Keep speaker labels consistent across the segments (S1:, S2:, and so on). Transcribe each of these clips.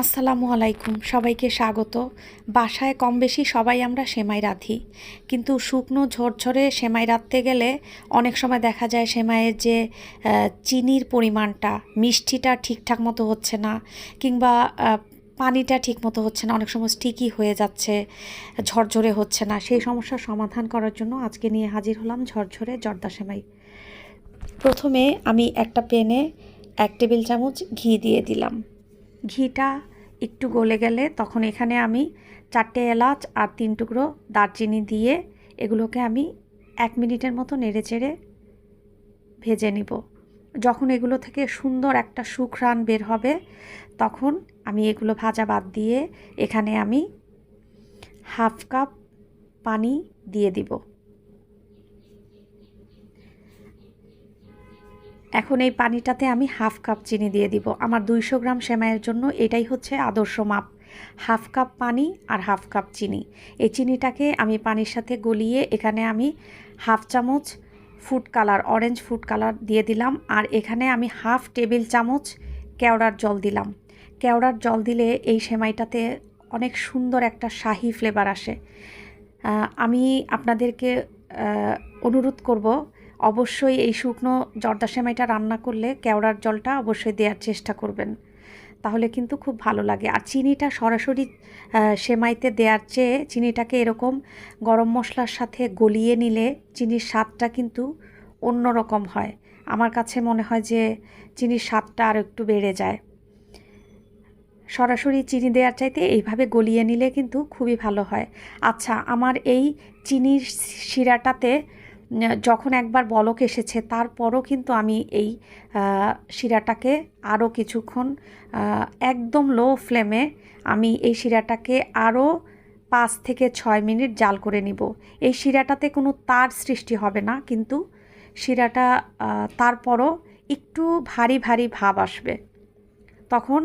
S1: আসসালামু আলাইকুম, সবাইকে স্বাগত। বাসায় কম বেশি সবাই আমরা সেমাই রাঁধি। কিন্তু শুকনো ঝরঝরে সেমাই রাঁধতে গেলে অনেক সময় দেখা যায় সেমাইয়ের যে চিনির পরিমাণটা, মিষ্টিটা ঠিকঠাক মতো হচ্ছে না, কিংবা পানিটা ঠিক মতো হচ্ছে না, অনেক সময় স্টিকি হয়ে যাচ্ছে, ঝরঝরে হচ্ছে না। সেই সমস্যার সমাধান করার জন্য আজকে নিয়ে হাজির হলাম ঝরঝরে জর্দা সেমাই। প্রথমে আমি একটা প্যানে এক টেবিল চামচ ঘি দিয়ে দিলাম। ঘিটা একটু গলে গেলে তখন এখানে আমি চারটে এলাচ আর তিন টুকরো দারচিনি দিয়ে এগুলোকে আমি এক মিনিটের মতো নেড়ে চেড়ে ভেজে নিব। যখন এগুলো থেকে সুন্দর একটা সুঘ্রাণ বের হবে, তখন আমি এগুলো ভাজা বাদ দিয়ে এখানে আমি হাফ কাপ পানি দিয়ে দিব। এখন এই পানিটাতে আমি হাফ কাপ চিনি দিয়ে দিব। আমার দুইশো গ্রাম সেমাইয়ের জন্য এটাই হচ্ছে আদর্শ মাপ। হাফ কাপ পানি আর হাফ কাপ চিনি। এই চিনিটাকে আমি পানির সাথে গলিয়ে এখানে আমি হাফ চামচ food colour, orange food colour দিয়ে দিলাম আর এখানে আমি হাফ টেবিল চামচ কেওড়ার জল দিলাম। কেওড়ার জল দিলে এই সেমাইটাতে অনেক সুন্দর একটা শাহি ফ্লেভার আসে। আমি আপনাদেরকে অনুরোধ করব অবশ্যই এই শুকনো জর্দা সেমাইটা রান্না করলে কেওড়ার জলটা অবশ্যই দেওয়ার চেষ্টা করবেন। তাহলে কিন্তু খুব ভালো লাগে। আর চিনিটা সরাসরি সেমাইতে দেওয়ার চেয়ে চিনিটাকে এরকম গরম মশলার সাথে গলিয়ে নিলে চিনির স্বাদটা কিন্তু অন্য রকম হয়। আমার কাছে মনে হয় যে চিনির স্বাদটা আর একটু বেড়ে যায়। সরাসরি চিনি দেওয়ার চাইতে এইভাবে গলিয়ে নিলে কিন্তু খুবই ভালো হয়। আচ্ছা আমার এই চিনির শিরাটাতে যখন একবার বলক এসেছে, তারপরও কিন্তু আমি এই শিরাটাকে আরও কিছুক্ষণ একদম লো ফ্লেমে আমি এই শিরাটাকে আরও পাঁচ থেকে ছয় মিনিট জাল করে নিব। এই শিরাটাতে কোনো তার সৃষ্টি হবে না, কিন্তু শিরাটা তারপরও একটু ভারী ভারী ভাব আসবে। তখন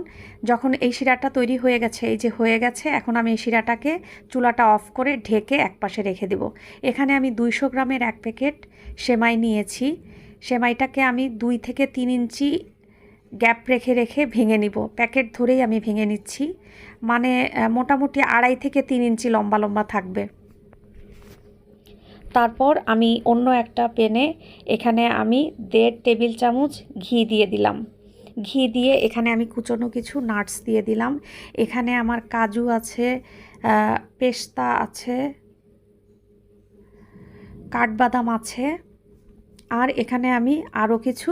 S1: যখন এই শিরাটা তৈরি হয়ে গেছে, এই যে হয়ে গেছে, এখন আমি এই শিরাটাকে চুলাটা অফ করে ঢেকে একপাশে রেখে দেব। এখানে আমি দুইশো গ্রামের এক প্যাকেট সেমাই নিয়েছি। সেমাইটাকে আমি দুই থেকে তিন ইঞ্চি গ্যাপ রেখে রেখে ভেঙে নিব। প্যাকেট ধরেই আমি ভেঙে নিচ্ছি। মানে মোটামুটি আড়াই থেকে তিন ইঞ্চি লম্বা লম্বা থাকবে। তারপর আমি অন্য একটা পেনে এখানে আমি দেড় টেবিল চামচ ঘি দিয়ে দিলাম। ঘি দিয়ে এখানে আমি কুচনো কিছু নাটস দিয়ে দিলাম। এখানে আমার কাজু আছে পেস্তা আছে, কাঠবাদাম আছে, আর এখানে আমি আরও কিছু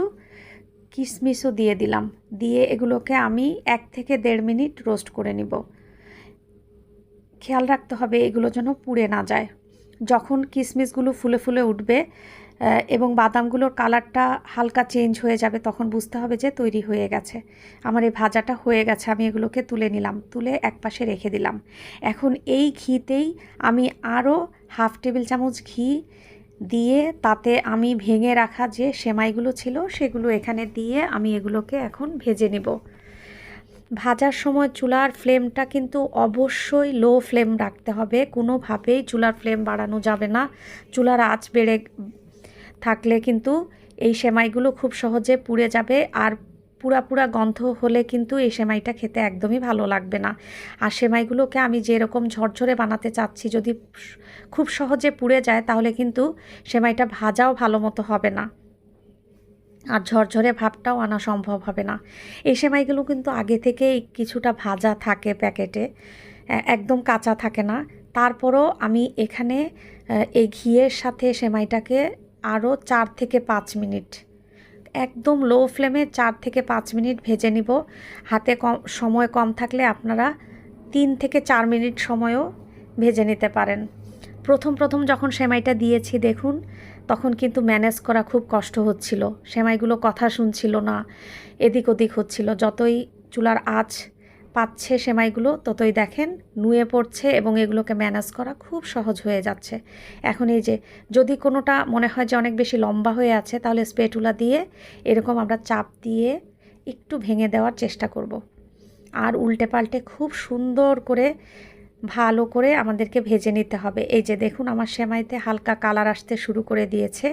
S1: কিশমিশও দিয়ে দিলাম। দিয়ে এগুলোকে আমি এক থেকে দেড় মিনিট রোস্ট করে নিব। খেয়াল রাখতে হবে এগুলো যেন পুড়ে না যায়। যখন কিশমিশগুলো ফুলে ফুলে উঠবে এবং বাদামগুলোর কালারটা হালকা চেঞ্জ হয়ে যাবে, তখন বুঝতে হবে যে তৈরি হয়ে গেছে। আমার এই ভাজাটা হয়ে গেছে, আমি এগুলোকে তুলে নিলাম, তুলে একপাশে রেখে দিলাম। এখন এই ঘিতেই আমি আরও হাফ টেবিল চামচ ঘি দিয়ে তাতে আমি ভেঙে রাখা যে সেমাইগুলো ছিল, সেগুলো এখানে দিয়ে আমি এগুলোকে এখন ভেজে নেব। ভাজার সময় চুলার ফ্লেমটা কিন্তু অবশ্যই লো ফ্লেম রাখতে হবে, কোনোভাবেই চুলার ফ্লেম বাড়ানো যাবে না। চুলার আঁচ বেড়ে থাকলে কিন্তু এই সেমাইগুলো খুব সহজে পুড়ে যাবে আর পুরা পুরা গন্ধ হলে কিন্তু এই সেমাইটা খেতে একদমই ভালো লাগবে না। আর সেমাইগুলোকে আমি যেরকম ঝরঝরে বানাতে চাচ্ছি, যদি খুব সহজে পুড়ে যায় তাহলে কিন্তু সেমাইটা ভাজাও ভালো মতো হবে না। আর ঝরঝরে ভাবটাও আনা সম্ভব হবে না। এই সেমাইগুলো কিন্তু আগে থেকেই কিছুটা ভাজা থাকে প্যাকেটে একদম কাঁচা থাকে না। তারপরও আমি এখানে এই ঘিয়ের সাথে সেমাইটাকে আরও চার থেকে পাঁচ মিনিট। একদম লো ফ্লেমে চার থেকে পাঁচ মিনিট ভেজে নিব। হাতে কম, সময় কম থাকলে আপনারা তিন থেকে চার মিনিট সময়ও ভেজে নিতে পারেন। প্রথম প্রথম যখন সেমাইটা দিয়েছি, দেখুন, তখন কিন্তু ম্যানেজ করা খুব কষ্ট হচ্ছিল। সেমাইগুলো কথা শুনছিল না, এদিক ওদিক হচ্ছিল। যতই চুলার আঁচ পাচ্ছে সেমাইগুলো, ততই দেখেন নুয়ে পড়ছে এবং এগুলোকে ম্যানেজ করা খুব সহজ হয়ে যাচ্ছে। এখন এই যে যদি কোনোটা মনে হয় যে অনেক বেশি লম্বা হয়ে আছে, তাহলে স্পেটুলা দিয়ে এরকম আমরা চাপ দিয়ে একটু ভেঙে দেওয়ার চেষ্টা করব। আর উল্টে পাল্টে খুব সুন্দর করে, ভালো করে আমাদেরকে ভেজে নিতে হবে। এই যে দেখুন আমার সেমাইতে হালকা কালার আসতে শুরু করে দিয়েছে।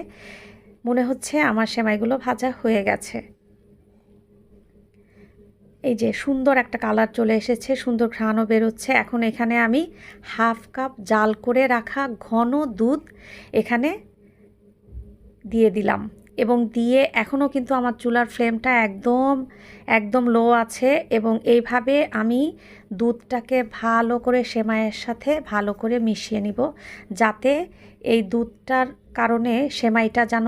S1: মনে হচ্ছে আমার সেমাইগুলো ভাজা হয়ে গেছে। এই যে সুন্দর একটা কালার চলে এসেছে, সুন্দর ঘ্রাণও বেরোচ্ছে। এখন এখানে আমি হাফ কাপ জাল করে রাখা ঘন দুধ এখানে দিয়ে দিলাম। এবং দিয়ে এখনও কিন্তু আমার চুলার ফ্লেমটা একদম একদম লো আছে। এবং এইভাবে আমি দুধটাকে ভালো করে সেমাইয়ের সাথে ভালো করে মিশিয়ে নিব, যাতে এই দুধটার কারণে সেমাইটা যেন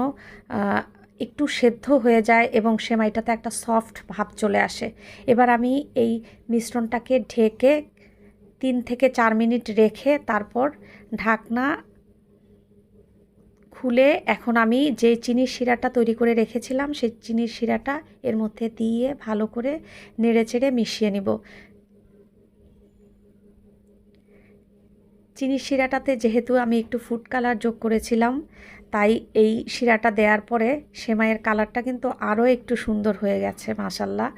S1: একটু সেদ্ধ হয়ে যায় এবং সেমাইটাতে একটা সফট ভাব চলে আসে। এবার আমি এই মিশ্রণটাকে ঢেকে তিন থেকে চার মিনিট রেখে তারপর ঢাকনা খুলে এখন আমি যে চিনির শিরাটা তৈরি করে রেখেছিলাম, সেই চিনির শিরাটা এর মধ্যে দিয়ে ভালো করে নেড়েচেড়ে মিশিয়ে নিব। চিনির শিরাটাতে যেহেতু আমি একটু ফুড কালার যোগ করেছিলাম, তাই এই শিরাটা দেওয়ার পরে সেমাইয়ের কালারটা কিন্তু আরও একটু সুন্দর হয়ে গেছে মাসাল্লাহ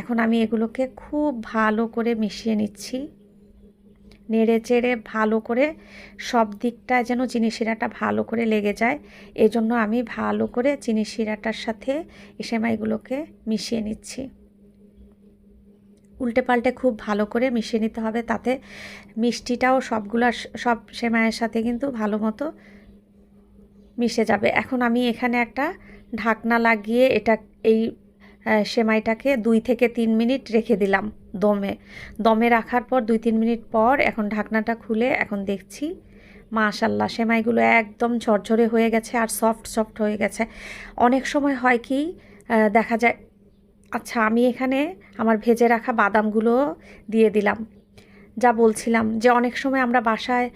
S1: এখন আমি এগুলোকে খুব ভালো করে মিশিয়ে নিচ্ছি। নেড়ে চেড়ে ভালো করে সব দিকটায় যেন চিনি শিরাটা ভালো করে লেগে যায়, এজন্য আমি ভালো করে চিনি শিরাটার সাথে সেমাইগুলোকে মিশিয়ে নিচ্ছি। উল্টে পাল্টে খুব ভালো করে মিশিয়ে নিতে হবে, তাতে মিষ্টিটাও সবগুলা সব সেমাইয়ের সাথে কিন্তু ভালো মতো মিশে যাবে। এখন আমি এখানে একটা ঢাকনা লাগিয়ে এটা এই সেমাইটাকে দুই থেকে তিন মিনিট রেখে দিলাম দমে। দমে রাখার পর দুই তিন মিনিট পর এখন ঢাকনাটা খুলে এখন দেখছি, মাশাল্লাহ, সেমাইগুলো একদম ঝরঝরে হয়ে গেছে আর সফট সফট হয়ে গেছে। অনেক সময় হয় কি দেখা যায় আচ্ছা আমি এখানে আমার ভেজে রাখা বাদামগুলো দিয়ে দিলাম। যা বলছিলাম যে অনেক সময় আমরা বাসায়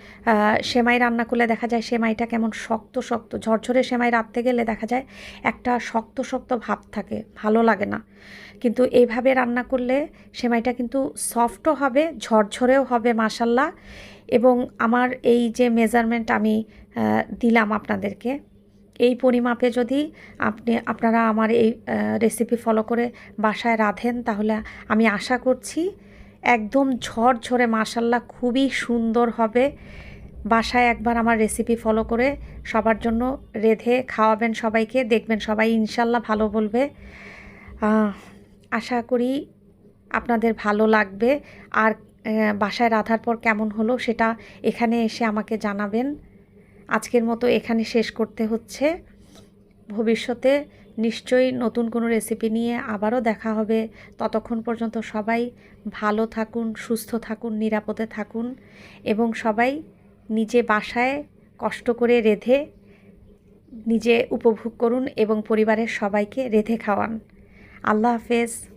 S1: সেমাই রান্না করলে দেখা যায় সেমাইটা কেমন শক্ত শক্ত, ঝরঝরে সেমাই রাঁধতে গেলে দেখা যায় একটা শক্ত শক্ত ভাব থাকে, ভালো লাগে না। কিন্তু এইভাবে রান্না করলে সেমাইটা কিন্তু সফটও হবে, ঝরঝরেও হবে মাসাল্লাহ এবং আমার এই যে মেজারমেন্ট আমি দিলাম আপনাদেরকে এই পরিমাপে যদি আপনি, আপনারা আমার এই রেসিপি ফলো করে বাসায় রাঁধেন, তাহলে আমি আশা করছি একদম ঝরঝরে মাসাল্লাহ খুবই সুন্দর হবে। বাসায় একবার আমার রেসিপি ফলো করে সবার জন্য রেধে খাওয়াবেন সবাইকে, দেখবেন সবাই ইনশাল্লাহ ভালো বলবে। আশা করি আপনাদের ভালো লাগবে। আর বাসায় রাধার পর কেমন হলো সেটা এখানে এসে আমাকে জানাবেন। আজকের মতো এখানে শেষ করতে হচ্ছে। ভবিষ্যতে নিশ্চয়ই নতুন কোনো রেসিপি নিয়ে আবারও দেখা হবে। ততক্ষণ পর্যন্ত সবাই ভালো থাকুন, সুস্থ থাকুন, নিরাপদে থাকুন এবং সবাই নিজে বাসায় কষ্ট করে রেধে নিজে উপভোগ করুন এবং পরিবারের সবাইকে রেধে খাওয়ান। আল্লাহ হাফেজ।